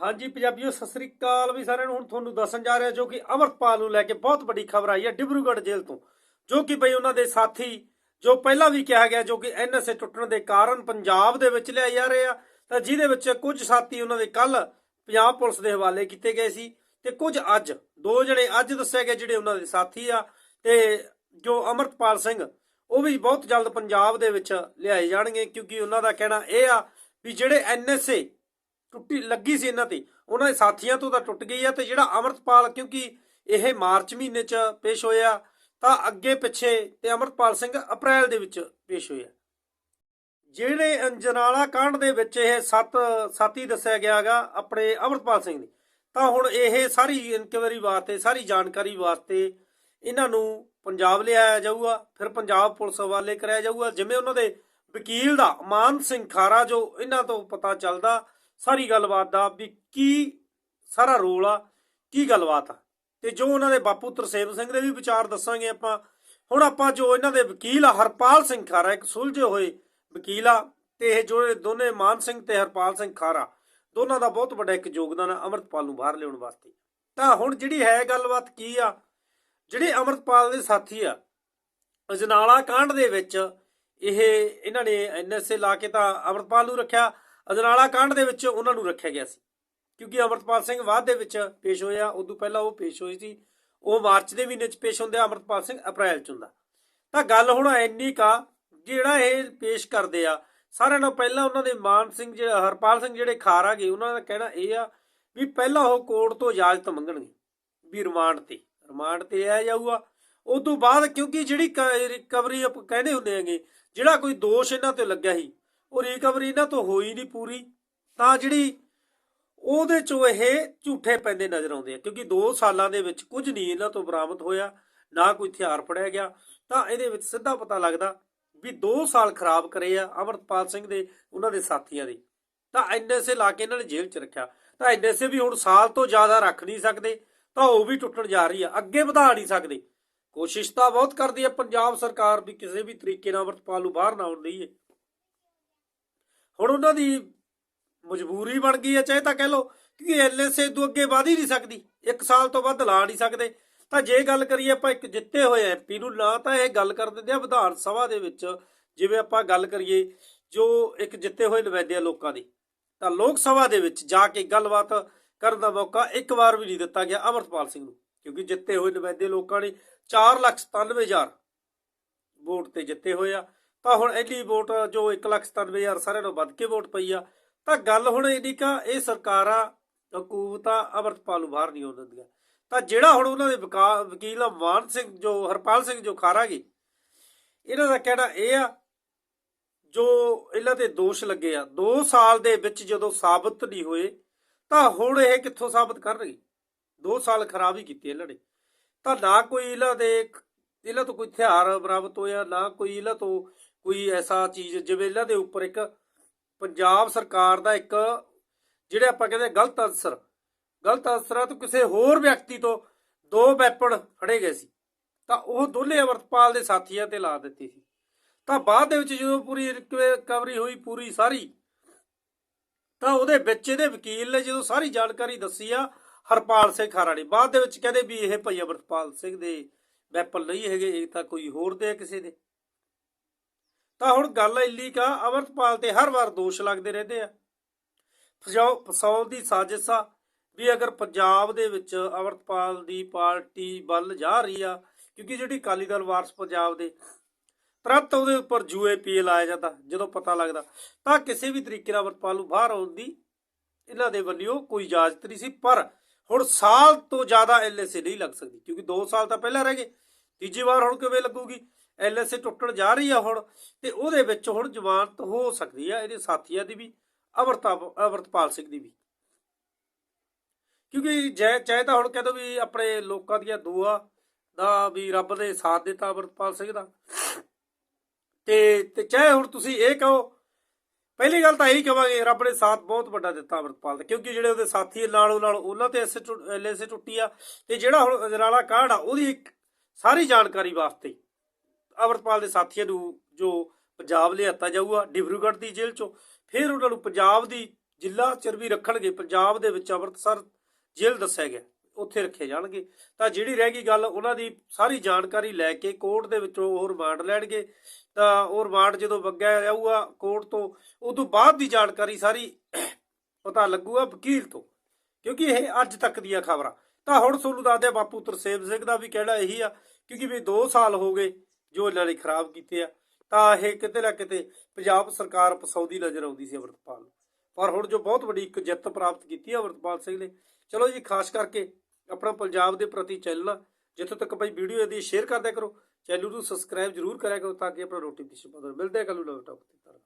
ਹਾਂਜੀ ਪੰਜਾਬੀਓ, ਸਤਿ ਸ੍ਰੀ ਅਕਾਲ। ਵੀ ਸਾਰਿਆਂ ਨੂੰ ਹੁਣ ਤੁਹਾਨੂੰ ਦੱਸਣ ਜਾ ਰਿਹਾ ਜੋ ਕਿ ਅਮਰਪਾਲ ਨੂੰ ਲੈ ਕੇ ਬਹੁਤ ਵੱਡੀ ਖਬਰ ਆਈ ਹੈ ਡਿਬਰੂਗੜ੍ਹ ਜੇਲ੍ਹ ਤੋਂ, ਜੋ ਕਿ ਬਈ ਉਹਨਾਂ ਦੇ ਸਾਥੀ, ਜੋ ਪਹਿਲਾਂ ਵੀ ਕਿਹਾ ਗਿਆ ਜੋ ਕਿ ਐਨਐਸਏ ਟੁੱਟਣ ਦੇ ਕਾਰਨ ਪੰਜਾਬ ਦੇ ਵਿੱਚ ਲਿਆਏ ਜਾ ਰਹੇ ਆ, ਤਾਂ ਜਿਹਦੇ ਵਿੱਚ ਕੁਝ ਸਾਥੀ ਉਹਨਾਂ ਦੇ ਕੱਲ ਪੰਜਾਬ ਪੁਲਿਸ ਦੇ ਹਵਾਲੇ ਕੀਤੇ ਗਏ ਸੀ ਤੇ ਕੁਝ ਅੱਜ, ਦੋ ਜਣੇ ਅੱਜ ਦੱਸਿਆ ਗਿਆ ਜਿਹੜੇ ਉਹਨਾਂ ਦੇ ਸਾਥੀ ਆ ਤੇ ਜੋ ਅਮਰਪਾਲ ਸਿੰਘ, ਉਹ ਵੀ ਬਹੁਤ ਜਲਦ ਪੰਜਾਬ ਦੇ ਵਿੱਚ ਲਿਆਏ ਜਾਣਗੇ ਕਿਉਂਕਿ ਉਹਨਾਂ ਦਾ ਕਹਿਣਾ ਇਹ ਆ ਵੀ ਜਿਹੜੇ ਐਨਐਸਏ ਟੁੱਟੀ ਲੱਗੀ ਸੀ ਇਹਨਾਂ ਤੇ। ਉਹਨਾਂ ਦੇ ਸਾਥੀਆਂ ਤੋਂ ਤਾਂ ਟੁੱਟ ਗਈ ਆ ਤੇ ਜਿਹੜਾ ਅਮਰਤਪਾਲ, ਕਿਉਂਕਿ ਇਹ ਮਾਰਚ ਮਹੀਨੇ 'ਚ ਪੇਸ਼ ਹੋਇਆ, ਤਾਂ ਅੱਗੇ ਪਿੱਛੇ ਤੇ ਅਮਰਤਪਾਲ ਸਿੰਘ ਅਪ੍ਰੈਲ ਦੇ ਵਿੱਚ ਪੇਸ਼ ਹੋਇਆ। ਜਿਹੜੇ ਅੰਜਨਾਲਾ ਕਾਂਡ ਦੇ ਵਿੱਚ ਇਹ ਸੱਤ ਸਾਥੀ ਦੱਸਿਆ ਗਿਆਗਾ ਆਪਣੇ ਅਮਰਤਪਾਲ ਸਿੰਘ ਦੀ ਤਾਂ ਹੁਣ ਇਹ ਸਾਰੀ ਇਨਕੁਆਇਰੀ ਵਾਸਤੇ, ਸਾਰੀ ਜਾਣਕਾਰੀ ਵਾਸਤੇ ਇਹਨਾਂ ਨੂੰ ਪੰਜਾਬ ਲਿਆਇਆ ਜਾਊਗਾ, ਫਿਰ ਪੰਜਾਬ ਪੁਲਿਸ ਹਵਾਲੇ ਕਰਾਇਆ ਜਾਊਗਾ, ਜਿਵੇਂ ਉਹਨਾਂ ਦੇ ਵਕੀਲ ਦਾ, ਮਾਨ ਸਿੰਘ ਖਾਰਾ, ਜੋ ਇਹਨਾਂ ਤੋਂ ਪਤਾ ਚੱਲਦਾ ਸਾਰੀ ਗੱਲਬਾਤ ਦਾ ਵੀ ਕੀ ਸਾਰਾ ਰੋਲ ਆ, ਕੀ ਗੱਲਬਾਤ ਆ। ਤੇ ਜੋ ਉਹਨਾਂ ਦੇ ਬਾਪੂ ਤਰਸੇਮ ਸਿੰਘ ਦੇ ਵੀ ਵਿਚਾਰ ਦੱਸਾਂਗੇ ਆਪਾਂ। ਹੁਣ ਆਪਾਂ ਜੋ ਇਹਨਾਂ ਦੇ ਵਕੀਲ ਆ, ਹਰਪਾਲ ਸਿੰਘ ਖਾਰਾ, ਇੱਕ ਸੁਲਝੇ ਹੋਏ ਵਕੀਲ ਆ, ਤੇ ਇਹ ਜੋ ਦੋਨੇ ਮਾਨ ਸਿੰਘ ਤੇ ਹਰਪਾਲ ਸਿੰਘ ਖਾਰਾ, ਦੋਨਾਂ ਦਾ ਬਹੁਤ ਵੱਡਾ ਇੱਕ ਯੋਗਦਾਨ ਆ, ਅਮਰਤਪਾਲ ਨੂੰ ਬਾਹਰ ਲਿਆਉਣ ਵਾਸਤੇ। ਤਾਂ ਹੁਣ ਜਿਹੜੀ ਹੈ ਗੱਲਬਾਤ ਕੀ ਆ, ਜਿਹੜੇ ਅਮਰਤਪਾਲ ਦੇ ਸਾਥੀ ਆ, ਅਜਨਾਲਾ ਕਾਂਡ ਦੇ ਵਿੱਚ ਇਹ ਇਹਨਾਂ ਨੇ ਐਨਐਸਏ ਲਾ ਕੇ ਤਾਂ ਅਮਰਤਪਾਲ ਨੂੰ ਰੱਖਿਆ ਅਜਨਾਲਾ ਕਾਂਡ ਦੇ ਵਿੱਚ ਉਹਨਾਂ ਨੂੰ ਰੱਖਿਆ ਗਿਆ ਸੀ। ਕਿਉਂਕਿ ਅਮਰਤਪਾਲ ਸਿੰਘ ਬਾਅਦ ਦੇ ਵਿੱਚ ਪੇਸ਼ ਹੋਇਆ, ਉਦੋਂ ਪਹਿਲਾਂ ਉਹ ਪੇਸ਼ ਹੋਈ ਸੀ। ਉਹ ਮਾਰਚ ਦੇ ਮਹੀਨੇ 'ਚ ਪੇਸ਼ ਹੁੰਦੇ ਆ, ਅਮਰਤਪਾਲ ਸਿੰਘ ਅਪ੍ਰੈਲ 'ਚ ਹੁੰਦਾ। ਤਾਂ ਗੱਲ ਹੁਣ ਇੰਨੀ ਕਾ ਜਿਹੜਾ ਇਹ ਪੇਸ਼ ਕਰਦੇ ਆ, ਸਾਰਿਆਂ ਨਾਲੋਂ ਪਹਿਲਾਂ ਉਹਨਾਂ ਦੇ ਮਾਨ ਸਿੰਘ ਜਿਹੜਾ, ਹਰਪਾਲ ਸਿੰਘ ਜਿਹੜੇ ਖਾਰਾ ਗਏ ਉਹਨਾਂ ਦਾ ਕਹਿਣਾ ਇਹ ਆ ਵੀ ਪਹਿਲਾਂ ਉਹ ਕੋਰਟ ਤੋਂ ਇਜਾਜ਼ਤ ਮੰਗਣਗੇ, ਵੀ ਰਿਮਾਂਡ ਤੇ ਰਿਮਾਂਡ ਤੇ ਆ ਜਾਊਗਾ। ਉਸ ਤੋਂ ਬਾਅਦ ਕਿਉਂਕਿ ਜਿਹੜੀ ਰਿਕਵਰੀ ਆਪਾਂ, ਕਹਿੰਦੇ ਹੁੰਦੇ ਹੈਗੇ, ਜਿਹੜਾ ਕੋਈ ਦੋਸ਼ ਇਹਨਾਂ ਤੇ ਲੱਗਿਆ ਸੀ ਉਹ ਰਿਕਵਰੀ ਇਹਨਾਂ ਤੋਂ ਹੋਈ ਨਹੀਂ ਪੂਰੀ। ਤਾਂ ਜਿਹੜੀ ਉਹਦੇ ਚੋਂ ਇਹ ਝੂਠੇ ਪੈਂਦੇ ਨਜ਼ਰ ਆਉਂਦੇ ਆ, ਕਿਉਂਕਿ 2 ਸਾਲਾਂ ਦੇ ਵਿੱਚ ਕੁਝ ਨਹੀਂ ਇਹਨਾਂ ਤੋਂ ਬਰਾਮਦ ਹੋਇਆ, ਨਾ ਕੋਈ ਹਥਿਆਰ ਫੜਿਆ ਗਿਆ। ਤਾਂ ਇਹਦੇ ਵਿੱਚ ਸਿੱਧਾ ਪਤਾ ਲੱਗਦਾ ਵੀ 2 ਸਾਲ ਖਰਾਬ ਕਰੇ ਆ ਅਮਰਪਾਲ ਸਿੰਘ ਦੇ, ਉਹਨਾਂ ਦੇ ਸਾਥੀਆਂ ਦੇ। ਤਾਂ ਐਨਐਸਏ ਲਾ ਕੇ ਇਹਨਾਂ ਨੇ ਜੇਲ੍ਹ 'ਚ ਰੱਖਿਆ। ਤਾਂ ਐਨਐਸਏ ਵੀ ਹੁਣ ਸਾਲ ਤੋਂ ਜ਼ਿਆਦਾ ਰੱਖ ਨਹੀਂ ਸਕਦੇ, ਤਾਂ ਉਹ ਵੀ ਟੁੱਟਣ ਜਾ ਰਹੀ ਆ, ਅੱਗੇ ਵਧਾ ਨਹੀਂ ਸਕਦੇ। ਕੋਸ਼ਿਸ਼ ਤਾਂ ਬਹੁਤ ਕਰਦੀ ਹੈ ਪੰਜਾਬ ਸਰਕਾਰ ਵੀ ਕਿਸੇ ਵੀ ਤਰੀਕੇ ਨਾਲ ਅਮਰਪਾਲ ਨੂੰ ਬਾਹਰ ਨਾ ਆਉਣ ਦਈਏ। ਹੁਣ ਉਹਨਾਂ ਦੀ ਮਜਬੂਰੀ ਬਣ ਗਈ ਹੈ, ਚਾਹੇ ਤਾਂ ਕਹਿ ਲਓ ਕਿ ਐਲਐਸਏ ਤੋਂ ਅੱਗੇ ਵਧ ਹੀ ਨਹੀਂ ਸਕਦੀ, ਇੱਕ ਸਾਲ ਤੋਂ ਵੱਧ ਲਾ ਨਹੀਂ ਸਕਦੇ। ਤਾਂ ਜੇ ਗੱਲ ਕਰੀਏ ਆਪਾਂ ਇੱਕ ਜਿੱਤੇ ਹੋਏ ਐਮਪੀ ਨੂੰ, ਨਾ ਤਾਂ ਇਹ ਗੱਲ ਕਰ ਦਿੰਦੇ ਆ ਵਿਧਾਨ ਸਭਾ ਦੇ ਵਿੱਚ, ਜਿਵੇਂ ਆਪਾਂ ਗੱਲ ਕਰੀਏ ਜੋ ਇੱਕ ਜਿੱਤੇ ਹੋਏ ਨੁਮਾਇੰਦੇ ਆ ਲੋਕਾਂ ਦੀ। ਤਾਂ ਲੋਕ ਸਭਾ ਦੇ ਵਿੱਚ ਜਾ ਕੇ ਗੱਲਬਾਤ ਕਰਨ ਦਾ ਮੌਕਾ ਇੱਕ ਵਾਰ ਵੀ ਨਹੀਂ ਦਿੱਤਾ ਗਿਆ ਅਮਰਪਾਲ ਸਿੰਘ ਨੂੰ, ਕਿਉਂਕਿ ਜਿੱਤੇ ਹੋਏ ਨੁਮਾਇੰਦੇ ਲੋਕਾਂ ਨੇ 497000 ਵੋਟ ਤੇ ਜਿੱਤੇ ਹੋਏ ਆ। ਤਾਂ ਹੁਣ ਇੰਨੀ ਵੋਟ ਜੋ 197000 ਸਾਰਿਆਂ ਨੂੰ ਵੱਧ ਕੇ ਵੋਟ ਪਈ ਆ, ਤਾਂ ਗੱਲ ਹੁਣ ਇੰਨੀ ਕਾ ਇਹ ਸਰਕਾਰਾਂ ਹਕੂਮਤਾਂ ਅਮਰਪਾਲ ਨੂੰ ਬਾਹਰ ਨਹੀਂ ਆਉਣ ਦਿੰਦੀਆਂ। ਤਾਂ ਜਿਹੜਾ ਹੁਣ ਉਹਨਾਂ ਦੇ ਵਕਾ- ਵਕੀਲ ਆ ਮਾਨ ਸਿੰਘ ਜੋ, ਹਰਪਾਲ ਸਿੰਘ ਜੋ ਖਾਰਾਗੇ ਇਹਨਾਂ ਦਾ ਕਹਿਣਾ ਇਹ ਆ, ਜੋ ਇਹਨਾਂ ਤੇ ਦੋਸ਼ ਲੱਗੇ ਆ 2 ਸਾਲ ਦੇ ਵਿੱਚ ਜਦੋਂ ਸਾਬਤ ਨਹੀਂ ਹੋਏ, ਤਾਂ ਹੁਣ ਇਹ ਕਿੱਥੋਂ ਸਾਬਤ ਕਰਨਗੇ? 2 ਸਾਲ ਖਰਾਬ ਹੀ ਕੀਤੇ ਇਹਨਾਂ ਨੇ। ਤਾਂ ਨਾ ਕੋਈ ਇਹਨਾਂ ਦੇ ਇਹਨਾਂ ਤੋਂ ਕੋਈ ਹਥਿਆਰ ਬਰਾਮਦ ਹੋਇਆ, ਨਾ ਕੋਈ ਇਹਨਾਂ ਤੋਂ ਕੋਈ ਐਸਾ ਚੀਜ਼, ਜਿਵੇਂ ਇਹਨਾਂ ਦੇ ਉੱਪਰ ਇੱਕ ਪੰਜਾਬ ਸਰਕਾਰ ਦਾ ਇੱਕ ਜਿਹੜੇ ਆਪਾਂ ਕਹਿੰਦੇ ਗਲਤ ਅਨਸਰ, ਗਲਤ ਅਨਸਰਾਂ ਤੋਂ ਕਿਸੇ ਹੋਰ ਵਿਅਕਤੀ ਤੋਂ ਦੋ ਵੈਪਨ ਫੜੇ ਗਏ ਸੀ। ਤਾਂ ਉਹ ਦੋਨੇ ਅਮਰਤਪਾਲ ਦੇ ਸਾਥੀਆਂ ਤੇ ਲਾ ਦਿੱਤੀ ਸੀ। ਤਾਂ ਬਾਅਦ ਦੇ ਵਿੱਚ ਜਦੋਂ ਪੂਰੀ ਰਿਕਵਰੀ ਹੋਈ, ਪੂਰੀ ਸਾਰੀ, ਤਾਂ ਉਹਦੇ ਵਿੱਚ ਇਹਦੇ ਵਕੀਲ ਨੇ ਜਦੋਂ ਸਾਰੀ ਜਾਣਕਾਰੀ ਦੱਸੀ ਆ, ਹਰਪਾਲ ਸਿੰਘ ਖਾਰਾ ਨੇ ਬਾਅਦ ਦੇ ਵਿੱਚ ਕਹਿੰਦੇ ਵੀ ਇਹ ਭਾਈ ਅਮਰਤਪਾਲ ਸਿੰਘ ਦੇ ਵੈਪਨ ਨਹੀਂ ਹੈਗੇ ਇਹ ਤਾਂ ਕੋਈ ਹੋਰ ਦੇ ਕਿਸੇ ਦੇ। ਤਾਂ ਹੁਣ ਗੱਲ ਇੰਨੀ ਕਾ ਅਮਰਤਪਾਲ ਤੇ ਹਰ ਵਾਰ ਦੋਸ਼ ਲੱਗਦੇ ਰਹਿੰਦੇ ਆ। ਫਸਾਉਣ ਦੀ ਸਾਜ਼ਿਸ਼ ਆ ਵੀ ਅਗਰ ਪੰਜਾਬ ਦੇ ਵਿੱਚ ਅਮਰਤਪਾਲ ਦੀ ਪਾਰਟੀ ਵੱਲ ਜਾ ਰਹੀ ਆ, ਕਿਉਂਕਿ ਜਿਹੜੀ ਅਕਾਲੀ ਦਲ ਵਾਰਸ ਪੰਜਾਬ ਦੇ, ਤੁਰੰਤ ਉਹਦੇ ਉੱਪਰ ਯੂਏਪੀਏ ਲਾਇਆ ਜਾਂਦਾ, ਜਦੋਂ ਪਤਾ ਲੱਗਦਾ। ਤਾਂ ਕਿਸੇ ਵੀ ਤਰੀਕੇ ਨਾਲ ਅਮਰਤਪਾਲ ਨੂੰ ਬਾਹਰ ਆਉਣ ਦੀ ਇਹਨਾਂ ਦੇ ਵੱਲੋਂ ਕੋਈ ਇਜਾਜ਼ਤ ਨਹੀਂ ਸੀ, ਪਰ ਹੁਣ ਸਾਲ ਤੋਂ ਜ਼ਿਆਦਾ ਐਲਐਸਏ ਨਹੀਂ ਲੱਗ ਸਕਦੀ, ਕਿਉਂਕਿ 2 ਸਾਲ ਤਾਂ ਪਹਿਲਾਂ ਰਹਿ ਗਏ। ਤੀਜੀ ਵਾਰ ਹੁਣ ਕਿਵੇਂ ਲੱਗੂਗੀ? ਐਲਐਸਏ ਟੁੱਟਣ ਜਾ ਰਹੀ ਆ ਹੁਣ ਤੇ ਉਹਦੇ ਵਿੱਚ ਹੁਣ ਜ਼ਮਾਨਤ ਹੋ ਸਕਦੀ ਆ ਇਹਦੇ ਸਾਥੀਆਂ ਦੀ ਵੀ, ਅਮਰਤਾ ਅਮਰਤਪਾਲ ਸਿੰਘ ਦੀ ਵੀ। ਕਿਉਂਕਿ ਜੈ ਚਾਹੇ ਤਾਂ ਹੁਣ ਕਹਿੰਦੇ ਵੀ ਆਪਣੇ ਲੋਕਾਂ ਦੀਆਂ ਦੁਆ ਦਾ ਵੀ ਰੱਬ ਨੇ ਸਾਥ ਦਿੱਤਾ ਅਮਰਤਪਾਲ ਸਿੰਘ ਦਾ। ਤੇ ਤੇ ਚਾਹੇ ਹੁਣ ਤੁਸੀਂ ਇਹ ਕਹੋ, ਪਹਿਲੀ ਗੱਲ ਤਾਂ ਇਹੀ ਕਹਾਂਗੇ ਰੱਬ ਨੇ ਸਾਥ ਬਹੁਤ ਵੱਡਾ ਦਿੱਤਾ ਅਮਰਤਪਾਲ ਦਾ, ਕਿਉਂਕਿ ਜਿਹੜੇ ਉਹਦੇ ਸਾਥੀ ਨਾਲੋਂ ਨਾਲ ਉਹਨਾਂ ਤੇ ਐਸੇ ਐਲਐਸਏ ਟੁੱਟੀ ਆ, ਤੇ ਜਿਹੜਾ ਹੁਣ ਅਜਨਾਲਾ ਕਾਢ ਆ, ਉਹਦੀ ਇੱਕ ਸਾਰੀ ਜਾਣਕਾਰੀ ਵਾਸਤੇ। ਅਮਰਤਪਾਲ ਦੇ ਸਾਥੀਆਂ ਨੂੰ ਜੋ ਪੰਜਾਬ ਲਿਆਤਾ ਜਾਊਗਾ, ਡਿਬਰੂਗੜ੍ਹ ਦੀ ਜੇਲ੍ਹ ਚੋਂ, ਫਿਰ ਉਹਨਾਂ ਨੂੰ ਪੰਜਾਬ ਦੀ ਜ਼ਿਲ੍ਹਾ ਚਿਰ ਵੀ ਰੱਖਣਗੇ। ਪੰਜਾਬ ਦੇ ਵਿੱਚ ਅੰਮ੍ਰਿਤਸਰ ਜੇਲ੍ਹ ਦੱਸਿਆ ਗਿਆ। ਉੱਥੇ ਰੱਖੇ ਜਾਣਗੇ। ਤਾਂ ਜਿਹੜੀ ਰਹਿ ਗਈ ਗੱਲ, ਉਹਨਾਂ ਦੀ ਸਾਰੀ ਜਾਣਕਾਰੀ ਲੈ ਕੇ ਕੋਰਟ ਦੇ ਵਿੱਚੋਂ ਉਹ ਰਿਮਾਂਡ ਲੈਣਗੇ। ਤਾਂ ਉਹ ਰਿਮਾਂਡ ਜਦੋਂ ਵਗਿਆ ਜਾਊਗਾ ਕੋਰਟ ਤੋਂ, ਉਦੋਂ ਬਾਅਦ ਦੀ ਜਾਣਕਾਰੀ ਸਾਰੀ ਪਤਾ ਲੱਗੂਗਾ ਵਕੀਲ ਤੋਂ। ਕਿਉਂਕਿ ਇਹ ਅੱਜ ਤੱਕ ਦੀਆਂ ਖਬਰਾਂ। ਤਾਂ ਹੁਣ ਤੁਹਾਨੂੰ ਦੱਸਦੇ ਬਾਪੂ ਤਰਸੇਮ ਸਿੰਘ ਦਾ ਵੀ ਕਹਿਣਾ ਇਹੀ ਆ, ਕਿਉਂਕਿ ਵੀ 2 ਸਾਲ ਹੋ ਗਏ ਜੋ ਇਹਨਾਂ ਨੇ ਖਰਾਬ ਕੀਤੇ ਆ, ਤਾਂ ਇਹ ਕਿਤੇ ਨਾ ਕਿਤੇ ਪੰਜਾਬ ਸਰਕਾਰ ਪਸੌਦੀ ਨਜ਼ਰ ਆਉਂਦੀ ਸੀ ਅਮਰਤਪਾਲ ਨੂੰ। ਪਰ ਹੁਣ ਜੋ ਬਹੁਤ ਵੱਡੀ ਇੱਕ ਜਿੱਤ ਪ੍ਰਾਪਤ ਕੀਤੀ ਹੈ ਅਮਰਤਪਾਲ ਸਿੰਘ ਨੇ, ਚਲੋ ਜੀ, ਖਾਸ ਕਰਕੇ ਆਪਣਾ ਪੰਜਾਬ ਦੇ ਪ੍ਰਤੀ ਚੱਲਣਾ ਜਿੱਥੋਂ ਤੱਕ ਬਈ ਵੀਡੀਓ ਇਹਦੀ ਸ਼ੇਅਰ ਕਰਦਿਆ ਕਰੋ, ਚੈਨਲ ਨੂੰ ਸਬਸਕ੍ਰਾਈਬ ਜਰੂਰ ਕਰਿਆ ਕਰੋ ਤਾਂ ਕਿ ਆਪਣਾ ਨੋਟੀਫਿਕੇਸ਼ਨ ਪਤਾ ਮਿਲਦੇ ਕੱਲ ਨੂੰ ਨਵੇਂ ਟੌਪਿਕ ਤੇ।